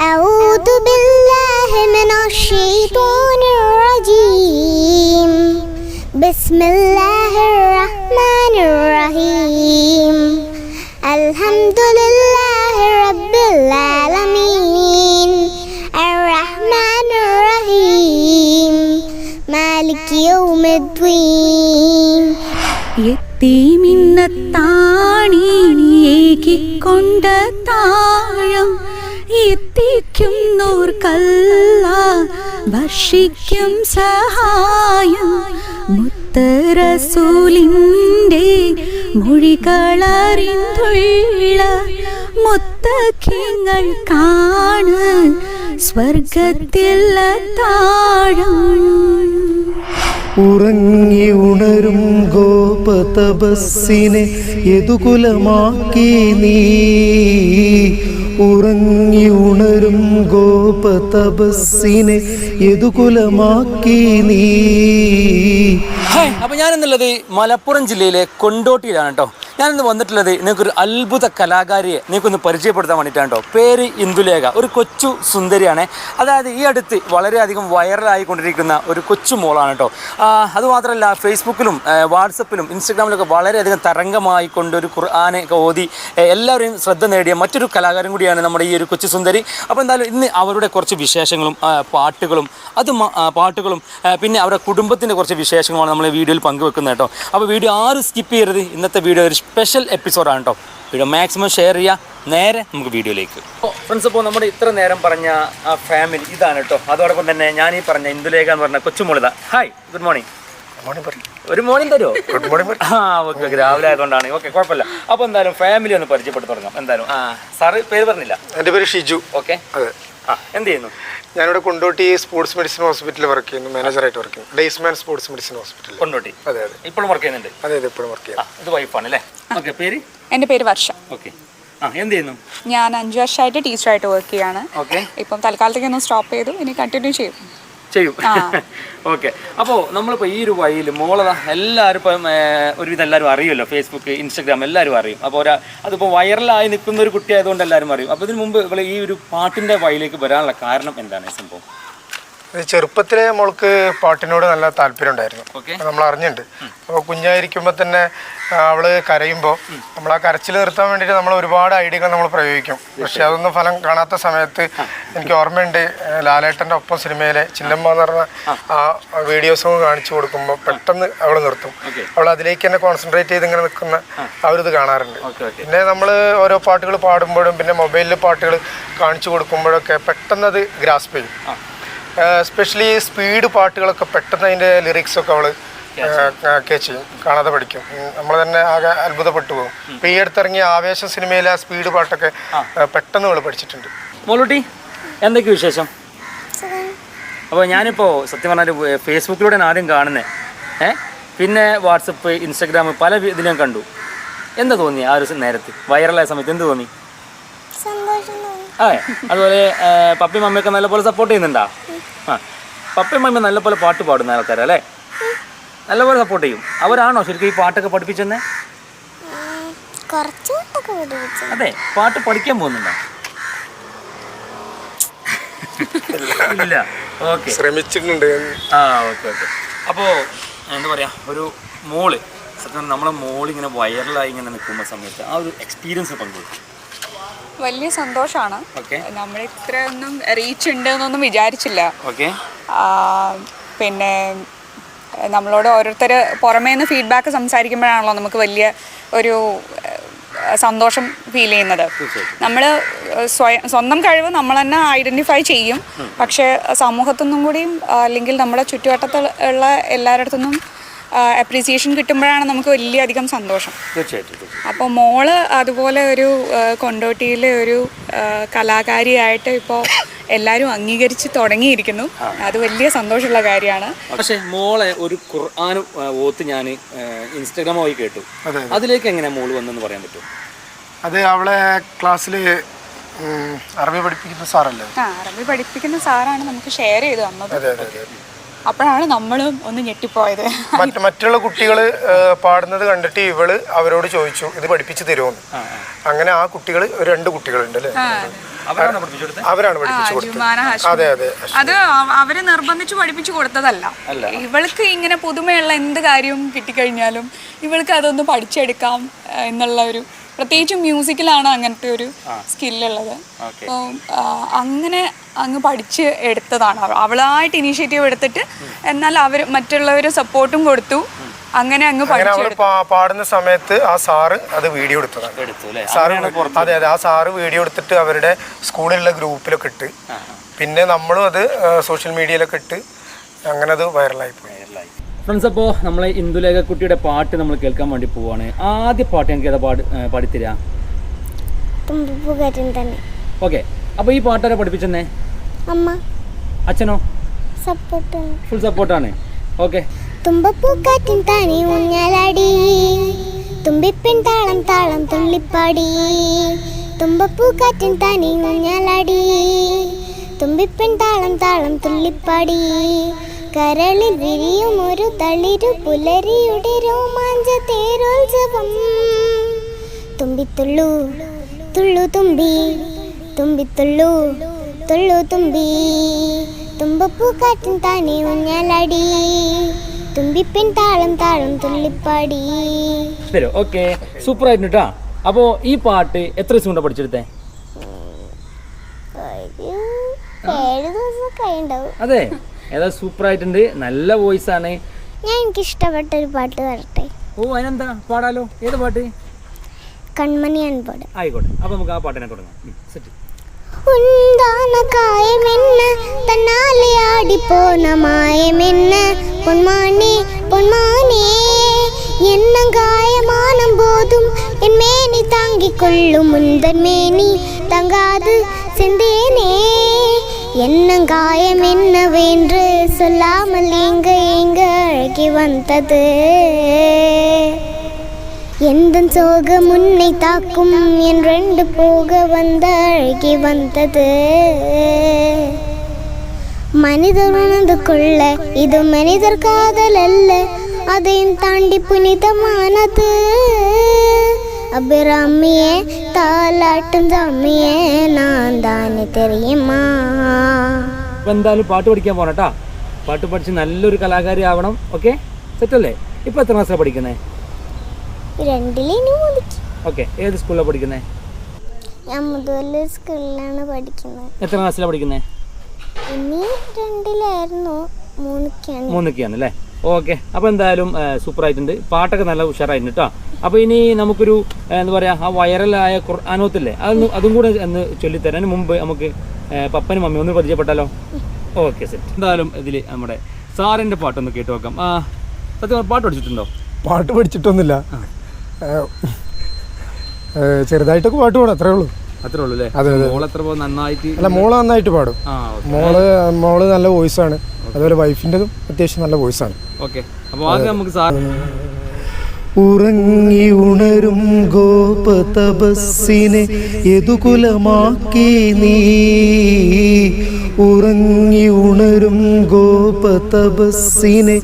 أعوذ بالله من الشيطان الرجيم بسم الله الرحمن الرحيم الحمد لله رب العالمين الرحمن الرحيم مالك يوم الدين എത്തിമിന്നത്താണിയേകിക്കൊണ്ട താഴം എത്തിക്കുന്നോർക്കല്ല ഭക്ഷിക്കും സഹായം. മുത്തറസൂലിന്റെ മൊഴികളറിന്തുള്ള മുത്തഖ്യങ്ങൾ കാണ് സ്വർഗത്തിൽ താഴം. ഉറങ്ങി ഉണരും ഗോപതപസ്സിനെ യതുകുലമാക്കി നീ? ഉറങ്ങി ഉണരും ഗോപതപസ്സിനെ യതുകുലമാക്കി നീ? അപ്പൊ ഞാനെന്നുള്ളത് മലപ്പുറം ജില്ലയിലെ കൊണ്ടോട്ടിയിലാണ് കേട്ടോ ഞാനിന്ന് വന്നിട്ടുള്ളത് നിങ്ങൾക്കൊരു അത്ഭുത കലാകാരിയെ നിങ്ങൾക്കൊന്ന് പരിചയപ്പെടുത്താൻ വേണ്ടിയിട്ടാണ് കേട്ടോ പേര് ഇന്ദുലേഖ. ഒരു കൊച്ചു സുന്ദരിയാണ്. അതായത് ഈ അടുത്ത് വളരെയധികം വൈറലായിക്കൊണ്ടിരിക്കുന്ന ഒരു കൊച്ചു മോളാണ് കേട്ടോ അതുമാത്രമല്ല ഫേസ്ബുക്കിലും വാട്സപ്പിലും ഇൻസ്റ്റഗ്രാമിലൊക്കെ വളരെയധികം തരംഗമായി കൊണ്ട് ഒരു ഖുർആാനൊക്കെ ഓതി എല്ലാവരെയും ശ്രദ്ധ നേടിയ മറ്റൊരു കലാകാരൻ കൂടിയാണ് നമ്മുടെ ഈ ഒരു കൊച്ചു സുന്ദരി. അപ്പോൾ എന്തായാലും ഇന്ന് അവരുടെ കുറച്ച് വിശേഷങ്ങളും പാട്ടുകളും അത് പാട്ടുകളും പിന്നെ അവരുടെ കുടുംബത്തിന്റെ കുറച്ച് വിശേഷങ്ങളുമാണ് നമ്മൾ വീഡിയോയിൽ പങ്കുവെക്കുന്നത് കേട്ടോ. അപ്പോൾ വീഡിയോ ആരും സ്കിപ്പ് ചെയ്യരുത്. ഇന്നത്തെ വീഡിയോ ഒരു സ്പെഷ്യൽ എപ്പിസോഡാണ് കേട്ടോ. വീഡിയോ മാക്സിമം ഷെയർ ചെയ്യുക. നേരെ നമുക്ക് വീഡിയോയിലേക്ക്. അപ്പോൾ ഫ്രണ്ട്സ് അപ്പോൾ നമ്മുടെ ഇത്ര നേരം പറഞ്ഞ ആ ഫാമിലി ഇതാണ് കേട്ടോ. അതോടൊപ്പം തന്നെ ഞാൻ ഈ പറഞ്ഞ ഇന്ദുലേഖ എന്ന് പറഞ്ഞ കൊച്ചുമോളിത. ഹായ് ഗുഡ് മോർണിംഗ് ഒരു മോർണിംഗ് തരുമോ ഗുഡ് മോർണിംഗ് ആ ഓക്കെ ഓക്കെ രാവിലെ ആയതുകൊണ്ടാണ്. ഓക്കെ കുഴപ്പമില്ല. അപ്പോൾ എന്തായാലും ഫാമിലി ഒന്ന് പരിചയപ്പെടുത്തി തുടങ്ങാം. എന്തായാലും ആ സാറ് പേര് പറഞ്ഞില്ല? എന്റെ പേര് ഷിജു. ഓക്കെ. അതെ. ആ എന്ത് ചെയ്യുന്നു? ഞാനിവിടെ കൊണ്ടോട്ടി സ്പോർട്സ് മെഡിസിൻ ഹോസ്പിറ്റലിൽ വർക്ക് ചെയ്യുന്നു. മാനേജറായിട്ട് വർക്ക് ചെയ്യുന്നു. ഡേസ്മാൻ സ്പോർട്സ് മെഡിസിൻ ഹോസ്പിറ്റലിൽ. കൊണ്ടോട്ടി. അതെ അതെ. ഇപ്പോഴും വർക്ക് ചെയ്യുന്നുണ്ട്? അതെ അതെ ഇപ്പോഴും വർക്ക് ചെയ്യുന്നു. ഇത് വൈഫാണ് അല്ലേ ഓക്കെ പേര്? എന്റെ പേര് വർഷ. ഓക്കെ. ആ എന്ത് ചെയ്യുന്നു? ഞാൻ അഞ്ചു വർഷമായിട്ട് ടീച്ചറായിട്ട് വർക്ക് ചെയ്യാണ് ഓക്കെ. ഇപ്പം തൽക്കാലത്തേക്ക് ഒന്ന് സ്റ്റോപ്പ് ചെയ്തു. ഇനി കണ്ടിന്യൂ ചെയ്യും. ചെയ്യും. ഓക്കെ. അപ്പോൾ നമ്മളിപ്പോൾ ഈ ഒരു വഴിയിൽ മോളത എല്ലാവരും ഇപ്പം ഒരുവിധം എല്ലാവരും അറിയുമല്ലോ. ഫേസ്ബുക്ക് ഇൻസ്റ്റാഗ്രാം എല്ലാവരും അറിയും. അപ്പോൾ ഒരാ അതിപ്പോൾ വൈറലായി നിൽക്കുന്ന ഒരു കുട്ടി ആയതുകൊണ്ട് എല്ലാവരും അറിയും. അപ്പോൾ ഇതിന് മുമ്പ് ഇവിടെ ഈ ഒരു പാട്ടിന്റെ വഴിയിലേക്ക് വരാനുള്ള കാരണം എന്താണ് സംഭവം? ഇത് ചെറുപ്പത്തിലെ മോൾക്ക് പാട്ടിനോട് നല്ല താല്പര്യം ഉണ്ടായിരുന്നു. നമ്മൾ അറിഞ്ഞിട്ടുണ്ട്. അപ്പോൾ കുഞ്ഞായിരിക്കുമ്പോൾ തന്നെ അവൾ അവൾ കരയുമ്പോൾ നമ്മൾ ആ കരച്ചിൽ നിർത്താൻ വേണ്ടിയിട്ട് നമ്മൾ ഒരുപാട് ഐഡിയകൾ നമ്മൾ പ്രയോഗിക്കും. പക്ഷെ അതൊന്നും ഫലം കാണാത്ത സമയത്ത് എനിക്ക് ഓർമ്മയുണ്ട് ലാലേട്ടന്റെ ഒപ്പം സിനിമയിലെ ചില്ലമ്മ എന്ന് പറഞ്ഞ ആ വീഡിയോസും കാണിച്ചു കൊടുക്കുമ്പോൾ പെട്ടെന്ന് അവൾ നിർത്തും. അവൾ അതിലേക്ക് തന്നെ കോൺസെൻട്രേറ്റ് ചെയ്ത് ഇങ്ങനെ നിൽക്കുന്ന ആ. ഒരു ഇത് കാണാറുണ്ട് പിന്നെ നമ്മൾ ഓരോ പാട്ടുകൾ പാടുമ്പോഴും പിന്നെ മൊബൈലിൽ പാട്ടുകൾ കാണിച്ചു കൊടുക്കുമ്പോഴൊക്കെ പെട്ടെന്ന് അത് ഗ്രാസ്പ് ചെയ്യും. എസ്പെഷ്യലി സ്പീഡ് പാട്ടുകളൊക്കെ പെട്ടെന്ന് അതിന്റെ ലിറിക്സൊക്കെ അവൾ അവൾ കേച്ച് ചെയ്യും. കാണാതെ പഠിക്കും. നമ്മൾ തന്നെ ആകെ അത്ഭുതപ്പെട്ടു പോകും. ഇപ്പം ഈ അടുത്തിറങ്ങിയ ആവേശം സിനിമയിലെ ആ സ്പീഡ് പാട്ടൊക്കെ പെട്ടെന്ന് അവൾ പഠിച്ചിട്ടുണ്ട്. മോളൂട്ടി എന്തൊക്കെ വിശേഷം? അപ്പോൾ ഞാനിപ്പോൾ സത്യം പറഞ്ഞാൽ ഫേസ്ബുക്കിലൂടെ ആദ്യം കാണുന്നത് ഏ? പിന്നെ വാട്സപ്പ് ഇൻസ്റ്റഗ്രാം പല ഇതിലും കണ്ടു. എന്താ തോന്നി ആ ഒരു നേരത്ത്? വൈറലായ സമയത്ത് എന്ത് തോന്നി? അതെ അതുപോലെ പപ്പി പപ്പയും മമ്മയൊക്കെ നല്ലപോലെ സപ്പോർട്ട് ചെയ്യുന്നുണ്ടോ? ആ പപ്പയും മമ്മയും നല്ലപോലെ പാട്ട് പാടുന്ന ആൾക്കാരല്ലേ നല്ലപോലെ സപ്പോർട്ട് ചെയ്യും. അവരാണോ ശരിക്കും ഈ പാട്ടൊക്കെ പഠിപ്പിച്ചെന്നേ? അതെ പാട്ട് പഠിക്കാൻ പോകുന്നുണ്ടോ? ഇല്ല. ഓക്കെ. ശ്രമിച്ചിട്ടുണ്ട്. ആ ഓക്കെ ഓക്കെ. അപ്പോ എന്താ പറയാ ഒരു മോൾ സത്യം നമ്മളെ മോളിങ്ങനെ വൈറലായി ഇങ്ങനെ നിൽക്കുന്ന സമയത്ത് ആ ഒരു എക്സ്പീരിയൻസ് പങ്കുവെക്കും. വലിയ സന്തോഷമാണ് നമ്മൾ ഇത്രയൊന്നും റീച്ച് ഉണ്ട് എന്നൊന്നും വിചാരിച്ചില്ല. പിന്നെ നമ്മളോട് ഓരോരുത്തർ പുറമേ നിന്ന് ഫീഡ്ബാക്ക് സംസാരിക്കുമ്പോഴാണല്ലോ നമുക്ക് വലിയ ഒരു സന്തോഷം ഫീൽ ചെയ്യുന്നത്. നമ്മൾ സ്വയം സ്വന്തം കഴിവ് നമ്മൾ തന്നെ ഐഡന്റിഫൈ ചെയ്യും. പക്ഷേ സമൂഹത്തു നിന്നും കൂടിയും അല്ലെങ്കിൽ നമ്മുടെ ചുറ്റുവട്ടത്തുള്ള എല്ലാവരുടെ അടുത്തുനിന്നും അപ്രീസിയേഷൻ കിട്ടുമ്പോഴാണ് നമുക്ക് വലിയധികം സന്തോഷം. തീർച്ചയായിട്ടും. അപ്പോൾ മോൾ അതുപോലെ ഒരു കൊണ്ടോട്ടിയിലെ ഒരു കലാകാരിയായിട്ട് ഇപ്പോൾ എല്ലാവരും അംഗീകരിച്ച് തുടങ്ങിയിരിക്കുന്നു. അത് വലിയ സന്തോഷമുള്ള കാര്യമാണ്. പക്ഷേ മോളെ ഒരു ഖുർആാനും ഓത്ത് ഞാൻ ഇൻസ്റ്റാഗ്രാം വഴി കേട്ടു. അതിലേക്ക് എങ്ങനെ മോൾ വന്നെന്ന് പറയാൻ പറ്റും അത് അവളെ ക്ലാസ്സിൽ അറബി പഠിപ്പിക്കുന്ന സാറല്ലേ? ആ അറബി പഠിപ്പിക്കുന്ന സാറാണ് നമുക്ക് ഷെയർ ചെയ്ത് തന്നത്. അതെ അതെ അതെ. അപ്പോഴാണ് നമ്മളും ഒന്ന് ഞെട്ടിപ്പോയത്. മറ്റ് മറ്റുള്ള കുട്ടികൾ പാടുന്നത് കണ്ടിട്ട് ഇവൾ അവരോട് ചോദിച്ചു ഇത് പഠിപ്പിച്ചു തരുമോന്ന് അങ്ങനെ ആ കുട്ടികൾ രണ്ട് കുട്ടികളുണ്ട് അല്ലേ? അവരാണ് പഠിപ്പിച്ചു കൊടുത്തത്? അതെ അതെ അത് അവരെ അവർ നിർബന്ധിച്ച് പഠിപ്പിച്ചു കൊടുത്തതല്ല. ഇവൾക്ക് ഇങ്ങനെ പുതുമയുള്ള എന്ത് കാര്യവും കിട്ടിക്കഴിഞ്ഞാലും ഇവൾക്ക് അതൊന്ന് പഠിച്ചെടുക്കാം എന്നുള്ള ഒരു പ്രത്യേകിച്ചും മ്യൂസിക്കിലാണ് അങ്ങനത്തെ ഒരു സ്കില്ലുള്ളത് അപ്പോൾ അങ്ങനെ അങ്ങ് പഠിച്ച് എടുത്തതാണ്. അവ- അവളായിട്ട് ഇനീഷ്യേറ്റീവ് എടുത്തിട്ട് എന്നാൽ അവർ മറ്റുള്ളവർ സപ്പോർട്ടും കൊടുത്തു. അങ്ങനെ അങ്ങ് പാടുന്ന സമയത്ത് ആ സാറ് അത് വീഡിയോ എടുത്തതാണ്. സാറ് അതെ അതെ. ആ സാറ് വീഡിയോ എടുത്തിട്ട് അവരുടെ സ്കൂളിലുള്ള ഗ്രൂപ്പിലൊക്കെ ഇട്ട്. പിന്നെ നമ്മളും അത് സോഷ്യൽ മീഡിയയിലൊക്കെ ഇട്ട് അങ്ങനെ അത് വൈറലായി പോയി. ഫ്രണ്ട്സ് അപ്പോൾ നമ്മളെ ഇന്ദുലേഖ കുട്ടിയുടെ പാട്ട് നമ്മൾ കേൾക്കാൻ വേണ്ടി പോവാണ്. ആദ്യ പാട്ട് എനിക്ക് ഏതാ പാട് പാടിത്തരാ? ഓക്കെ. അപ്പോൾ ഈ പാട്ടാരെ പഠിപ്പിച്ചെന്നേ? അമ്മ. അച്ഛനോ? ഫുൾ സപ്പോർട്ടാണ് ഓക്കെ. തുമ്പപ്പൂക്കാറ്റിൻ താനി ഊഞ്ഞാലാടി. തുമ്പിപ്പിൻ താളം താളം തുള്ളിപ്പാടി. തുമ്പപ്പൂക്കാറ്റിൻ താനി ഊഞ്ഞാലാടി. തുമ്പിപ്പിൻ താളം താളം തുള്ളിപ്പാടി. കരളിൽ വിരിയും ഒരു തളിരു പുലരിയുടെ രോമാഞ്ച തേരോത്സവം. തുമ്പിത്തുള്ളു തുള്ളു തുമ്പി തുമ്പിത്തുള്ളു തുള്ളു തുമ്പി. തുമ്പപ്പൂ കാറ്റും താനെ ഊഞ്ഞാലാടി തുമ്പിപ്പിൻ താളം താളം തുള്ളിപ്പാടി. ഓക്കെ. സൂപ്പർ ആയിരുന്നു കേട്ടോ അപ്പോ ഈ പാട്ട് എത്ര ദിവസം കൊണ്ട് പഠിച്ചെടുത്തേ? അതെ. ഏതാ സൂപ്പർ ആയിട്ടുണ്ട് നല്ല വോയിസ് ആണ് ഞാൻ എനിക്ക് ഇഷ്ടപ്പെട്ട ഒരു പാട്ട് വരട്ടെ ഓ അതിനെന്താ പാടാലോ ഏത് പാട്ട് കൺമണി അൻപാട് ആയിക്കോട്ടെ അപ്പോൾ നമുക്ക് ആ പാട്ടിനെ തുടങ്ങാം സെറ്റ് ഉണ്ടാന കായമെന്ന് തന്നാലെ ആടിപ്പോന മായമെന്ന് പൊന്മാനെ പൊന്മാനേ എണ്ണം കായമാനം போதும் என் மேனி தாங்கிக் கொள்ளும் முந்தன் மேனி தங்காது செந்தேனே என்ன காயம் என்னவென்று சொல்லாமல் எங்க எங்க அழகி வந்தது. எந்த சோக முன்னை தாக்கும் என் ரெண்டு போக வந்த அழகி வந்தது. மனிதர் உணர்ந்து கொள்ள இது மனிதர் காதல் அல்ல அதையும் தாண்டி புனிதமானது. அபிராமியே தாலாட்டும் சாமியே நான் தானே தெரியுமா അപ്പോൾ എന്തായാലും പാട്ട് പഠിക്കാൻ പോകണം കേട്ടോ പാട്ട് പഠിച്ച് നല്ലൊരു കലാകാരി ആവണം ഓക്കെ സെറ്റല്ലേ ഇപ്പോൾ എത്ര ക്ലാസ്സിലാണ് പഠിക്കുന്നത് രണ്ടിലിനി മുതിച്ചു ഓക്കെ ഏത് സ്കൂളിലാണ് പഠിക്കുന്നത് ഞാൻ മുതലൊരു സ്കൂളിലാണ് പഠിക്കുന്നത് എത്ര ക്ലാസ്സിലാണ് പഠിക്കുന്നത് ഇനി രണ്ടിലായിരുന്നു മൂന്നിക്കാണ് മൂന്നൊക്കെയാണ് അല്ലേ ഓക്കെ. അപ്പോൾ എന്തായാലും സൂപ്പർ ആയിട്ടുണ്ട് പാട്ടൊക്കെ നല്ല ഉഷാറായിട്ടുണ്ട് കേട്ടോ അപ്പോൾ ഇനി നമുക്കൊരു എന്താ പറയുക ആ വൈറലായ ഖുർആാനോത്തില്ലേ അതൊന്ന് അതും കൂടെ ഒന്ന് ചൊല്ലിത്തരാൻ മുമ്പ് നമുക്ക് പപ്പനും മമ്മിയും ഒന്ന് പരിചയപ്പെട്ടാലോ? Okay set. എന്തായാലും ഇതിൽ നമ്മുടെ സാറിന്റെ പാട്ടൊന്ന് കേട്ട് നോക്കാം. ആ സത്യം പാട്ട് പഠിച്ചിട്ടുണ്ടോ? പാട്ട് പഠിച്ചിട്ടൊന്നുമില്ല. ചെറുതായിട്ടൊക്കെ പാട്ട് പാടാം അത്രേ ഉള്ളൂ. അത്രേ ഉള്ളൂ അല്ലേ എത്ര നന്നായിട്ട് അല്ല മോൾ നന്നായിട്ട് പാടും. മോൾ മോൾ നല്ല വോയിസ് ആണ് അതുപോലെ വൈഫിന്റെതും അത്യാവശ്യം നല്ല വോയിസ് ഓക്കെ. അപ്പോൾ നമുക്ക് സാർ ഉറങ്ങി ഉണരും ഗോപതപസ്സിനെ യദുകുലമാക്കി നീ. ഉറങ്ങി ഉണരും ഗോപതപസ്സിനെ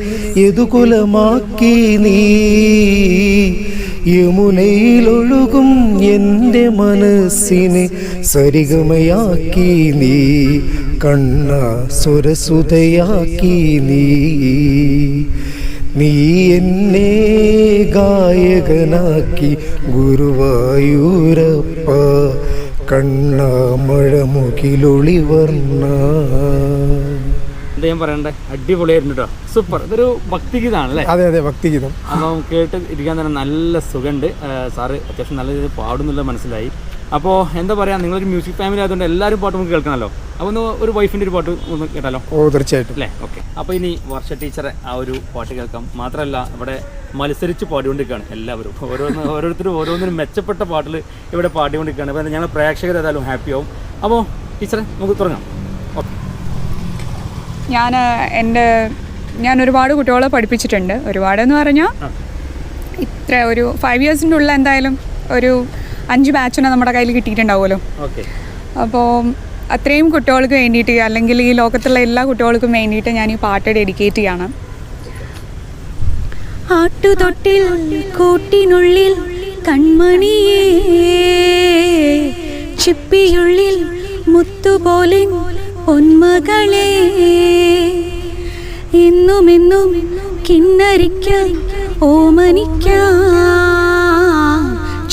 യദുകുലമാക്കി നീ. യമുനയിലൊഴുകും എന്റെ മനസ്സിനെ സരിഗമയാക്കി നീ കണ്ണ സുരസുതയാക്കി നീ. നീ എന്നെ ഗായകനാക്കി ഗുരുവായൂരപ്പ കണ്ണ മഴമുകിലൊളി വർണ. എന്താ ഞാൻ പറയണ്ടേ? അടിപൊളിയായിരുന്നു കേട്ടോ സൂപ്പർ. ഇതൊരു ഭക്തിഗീതമാണ് അല്ലേ അതെ അതെ ഭക്തിഗീതം. അപ്പം കേട്ട് ഇരിക്കാൻ തന്നെ നല്ല സുഖമുണ്ട്. സാറ് അത്യാവശ്യം നല്ല രീതിയിൽ പാടുന്നുള്ള മനസ്സിലായി. അപ്പോൾ എന്താ പറയുക നിങ്ങളൊരു മ്യൂസിക് ഫാമിലി ആയതുകൊണ്ട് എല്ലാവരും പാട്ട് നമുക്ക് കേൾക്കണമല്ലോ അപ്പോൾ ഒന്ന് ഒരു വൈഫിന്റെ ഒരു പാട്ട് ഒന്ന് കേട്ടാലോ? ഓ തീർച്ചയായിട്ടും. അല്ലേ? ഓക്കെ. അപ്പോൾ ഇനി വർഷ ടീച്ചറെ ആ ഒരു പാട്ട് കേൾക്കാം. മാത്രമല്ല ഇവിടെ മത്സരിച്ച് പാടിക്കൊണ്ടിരിക്കുകയാണ് എല്ലാവരും. ഓരോന്ന് ഓരോരുത്തരും ഓരോന്നിനും മെച്ചപ്പെട്ട പാട്ടിൽ ഇവിടെ പാടിക്കൊണ്ടിരിക്കുകയാണ്. അപ്പോൾ ഞങ്ങൾ പ്രേക്ഷകർ ഏതായാലും ഹാപ്പി ആവും അപ്പോൾ ടീച്ചറെ നമുക്ക് തുടങ്ങാം. ഓക്കെ. ഞാൻ എന്റെ ഞാൻ ഒരുപാട് കുട്ടികളെ പഠിപ്പിച്ചിട്ടുണ്ട്. ഒരുപാടെന്ന് പറഞ്ഞാൽ ഇത്ര ഒരു ഫൈവ് ഇയേഴ്സിന്റെ ഉള്ളിൽ എന്തായാലും ഒരു അഞ്ച് ബാച്ചിനെ നമ്മുടെ കയ്യിൽ കിട്ടിയിട്ടുണ്ടാവുമല്ലോ. അപ്പോൾ അത്രയും കുട്ടികൾക്ക് വേണ്ടിയിട്ട് അല്ലെങ്കിൽ ഈ ലോകത്തുള്ള എല്ലാ കുട്ടികൾക്കും വേണ്ടിയിട്ട് ഞാൻ ഈ പാട്ട് ഡെഡിക്കേറ്റ് ചെയ്യാണ്. ആട്ടുതൊട്ടിൽ കൂട്ടിനുള്ളിൽ കൺമണിയേ ചിപ്പിയുള്ളിൽ മുത്തുപോലെ പൊന്മകളെ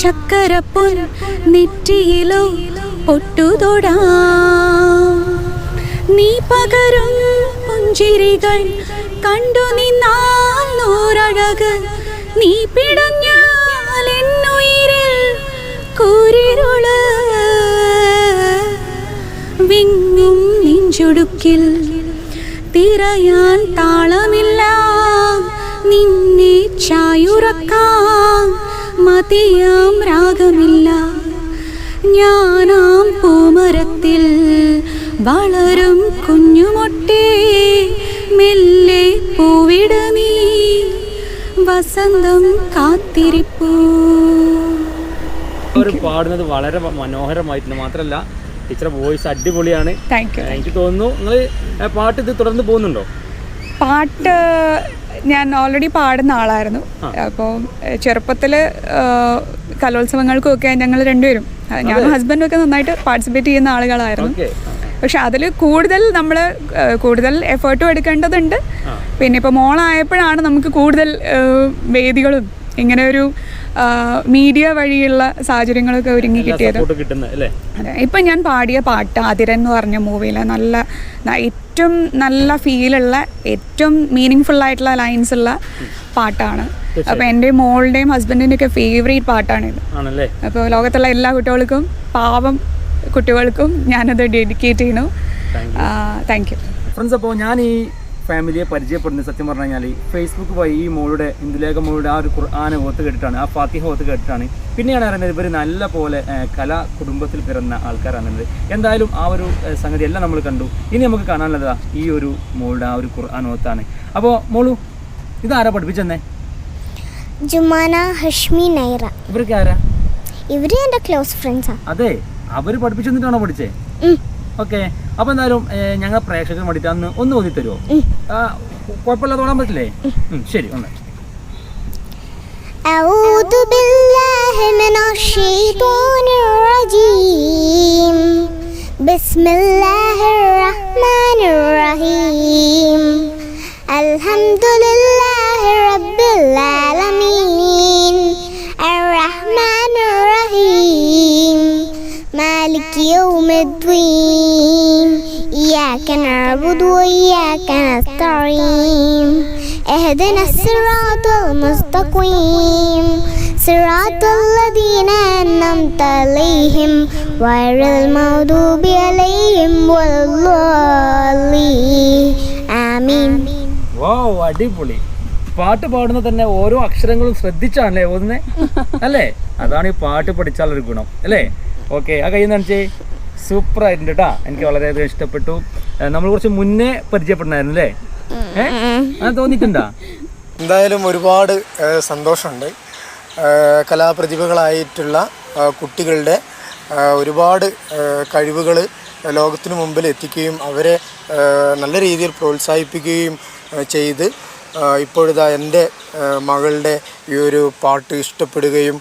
ചക്കരപ്പൊൻ നെറ്റിയിലോ പൊട്ടുതൊടാം. നീ പകരും പുഞ്ചിരികൾ കണ്ടു നിന്നാൽ നൂറഴക് നീ പിടഞ്ഞാൽ നെഞ്ചുടുക്കിൽ തിരയാൻ താളമില്ല. നിന്നെ ചായുറക്കാം മതിയാം രാഗമില്ല. ഞാനാം പൂമരത്തിൽ വളരും കുഞ്ഞുമൊട്ടേ മെല്ലെ പൂവിടമീ വസന്തം കാത്തിരിപ്പൂ. അവർ പാടുന്നത് വളരെ മനോഹരമായിട്ടുണ്ട്. മാത്രമല്ല ടീച്ചറെ വോയിസ് അടിപൊളിയാണ്. താങ്ക് യു എനിക്ക് തോന്നുന്നു നിങ്ങൾ പാട്ട് ഇത് തുടർന്ന് പോകുന്നുണ്ടോ? പാട്ട് ഞാൻ ഓൾറെഡി പാടുന്ന ആളായിരുന്നു. അപ്പോൾ ചെറുപ്പത്തിൽ കലോത്സവങ്ങൾക്കും ഒക്കെ ഞങ്ങൾ രണ്ടുപേരും ഞാനും ഹസ്ബൻഡും ഒക്കെ നന്നായിട്ട് പാർട്ടിസിപ്പേറ്റ് ചെയ്യുന്ന ആളുകളായിരുന്നു. പക്ഷെ അതിൽ കൂടുതൽ നമ്മൾ കൂടുതൽ എഫേർട്ടും എടുക്കേണ്ടതുണ്ട്. പിന്നെ ഇപ്പോൾ മോളായപ്പോഴാണ് നമുക്ക് കൂടുതൽ വേദികളും ഇങ്ങനെ ഒരു മീഡിയ വഴിയുള്ള സാഹചര്യങ്ങളൊക്കെ ഒരുങ്ങി കിട്ടിയത്. ഇപ്പം ഞാൻ പാടിയ പാട്ട് അതിരൻ എന്ന് പറഞ്ഞ മൂവിയിലെ നല്ല ഏറ്റവും നല്ല ഫീലുള്ള ഏറ്റവും മീനിങ് ഫുൾ ആയിട്ടുള്ള ലൈൻസ് ഉള്ള പാട്ടാണ്. അപ്പൊ എന്റെ മോളുടെയും ഹസ്ബൻഡിന്റെ ഒക്കെ ഫേവറേറ്റ് പാട്ടാണ് ഇത്. അപ്പോൾ ലോകത്തുള്ള എല്ലാ കുട്ടികൾക്കും പാവം കുട്ടികൾക്കും ഞാനത് ഡെഡിക്കേറ്റ് ചെയ്യുന്നു. താങ്ക് യു ഫ്രണ്ട്സ് അപ്പോൾ ഞാൻ ഈ ഫാമിലിയെ പരിചയപ്പെടുന്നത് സത്യം പറഞ്ഞു കഴിഞ്ഞാൽ ഫേസ്ബുക്ക് വഴി ഈ മോളുടെ ഇന്ദുലേഖ മോളുടെ ആ ഒരു ഖുർആാന ഓത്ത് കേട്ടിട്ടാണ് ആ ഫാത്തിഹ ഓത്ത് കേട്ടിട്ടാണ്. പിന്നെയാണ് അറിയുന്നത് ഇവർ നല്ല പോലെ കലാ കുടുംബത്തിൽ പിറന്ന ആൾക്കാരാണെന്നത് എന്തായാലും ആ ഒരു സംഗതി എല്ലാം നമ്മൾ കണ്ടു. ഇനി നമുക്ക് കാണാനുള്ളതാ ഈ ഒരു മോളുടെ ആ ഒരു ഖുർആൻ ഓത്താണ് അപ്പോൾ മോളു ഇതാരാ പഠിപ്പിച്ചെന്നേ? ജുമാന ഹഷ്മി നൈറ. ഇവർക്ക് ആരാ? ഇവർ എന്റെ ക്ലോസ് ഫ്രണ്ട്സാ അതെ അവർ പഠിപ്പിച്ചു തന്നിട്ടാണോ പഠിച്ചേ ഓക്കെ. അപ്പൊ എന്തായാലും ഏഹ്, ഞങ്ങൾ പ്രേക്ഷകർ വേണ്ടിയിട്ട് അന്ന് ഒന്ന് ഓതി തരുമോ കുഴപ്പമില്ലാതെ ഓടാൻ പറ്റില്ലേ ഉം, ശരി ഒന്ന് أعوذ بالله من الشيطان الرجيم بسم الله الرحمن الرحيم الحمد لله رب العالمين الرحمن الرحيم مالك يوم الدين إياك نعبد وإياك نستعين اهدنا الصراط المستقيم صراط الذين أنعمت عليهم غير المغضوب عليهم ولا الضالين آمين വോ അടിപൊളി പാട്ട് പാടുന്ന തന്നെ ഓരോ അക്ഷരങ്ങളും ശ്രദ്ധിച്ചാണല്ലേ ഓതുന്നേ അല്ലേ അതാണ് ഈ പാട്ട് പഠിച്ചാലൊരു ഗുണം അല്ലേ ഓക്കെ ആ കയ്യിൽ നിന്ന് സൂപ്പർ ആയിട്ടുണ്ട് കേട്ടാ എനിക്ക് വളരെയധികം ഇഷ്ടപ്പെട്ടു. നമ്മൾ കുറച്ച് മുന്നേ പരിചയപ്പെടണമായിരുന്നു അല്ലേ? ഏഹ് അത് തോന്നിയിട്ടുണ്ടാ? എന്തായാലും ഒരുപാട് സന്തോഷമുണ്ട്. കലാപ്രതിഭകളായിട്ടുള്ള കുട്ടികളുടെ ഒരുപാട് കഴിവുകൾ ലോകത്തിനു മുമ്പിൽ എത്തിക്കുകയും അവരെ നല്ല രീതിയിൽ പ്രോത്സാഹിപ്പിക്കുകയും ചെയ്ത് ഇപ്പോഴിതാ എന്റെ മകളുടെ ഈ ഒരു പാട്ട് ഇഷ്ടപ്പെടുകയും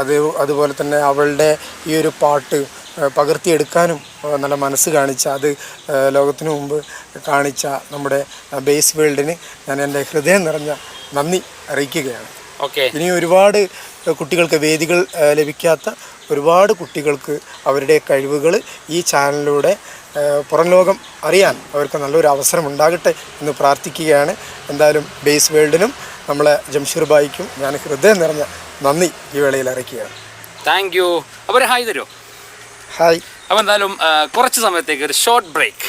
അത് അതുപോലെ തന്നെ അവളുടെ ഈ ഒരു പാട്ട് പകർത്തിയെടുക്കാനും നല്ല മനസ്സ് കാണിച്ച അത് ലോകത്തിനു മുമ്പ് കാണിച്ച നമ്മുടെ ബേസ് വേൾഡിന് ഞാൻ എന്റെ ഹൃദയം നിറഞ്ഞ നന്ദി അറിയിക്കുകയാണ്. ഓക്കെ. ഇനി ഒരുപാട് കുട്ടികൾക്ക് വേദികൾ ലഭിക്കാത്ത ഒരുപാട് കുട്ടികൾക്ക് അവരുടെ കഴിവുകൾ ഈ ചാനലിലൂടെ പുറം ലോകം അറിയാൻ അവർക്ക് നല്ലൊരു അവസരം ഉണ്ടാകട്ടെ എന്ന് പ്രാർത്ഥിക്കുകയാണ്. എന്തായാലും ബേസ് വേൾഡിനും നമ്മളെ ജംഷീർ ബായിക്കും ഞാൻ ഹൃദയം നിറഞ്ഞ നന്ദി ഈ വേളയിൽ അറിയിക്കുകയാണ്. Thank you. അവർ ഹായ് തരുമോ ഹായ്. അപ്പോൾ എന്തായാലും കുറച്ച് സമയത്തേക്ക് ഒരു ഷോർട്ട് ബ്രേക്ക്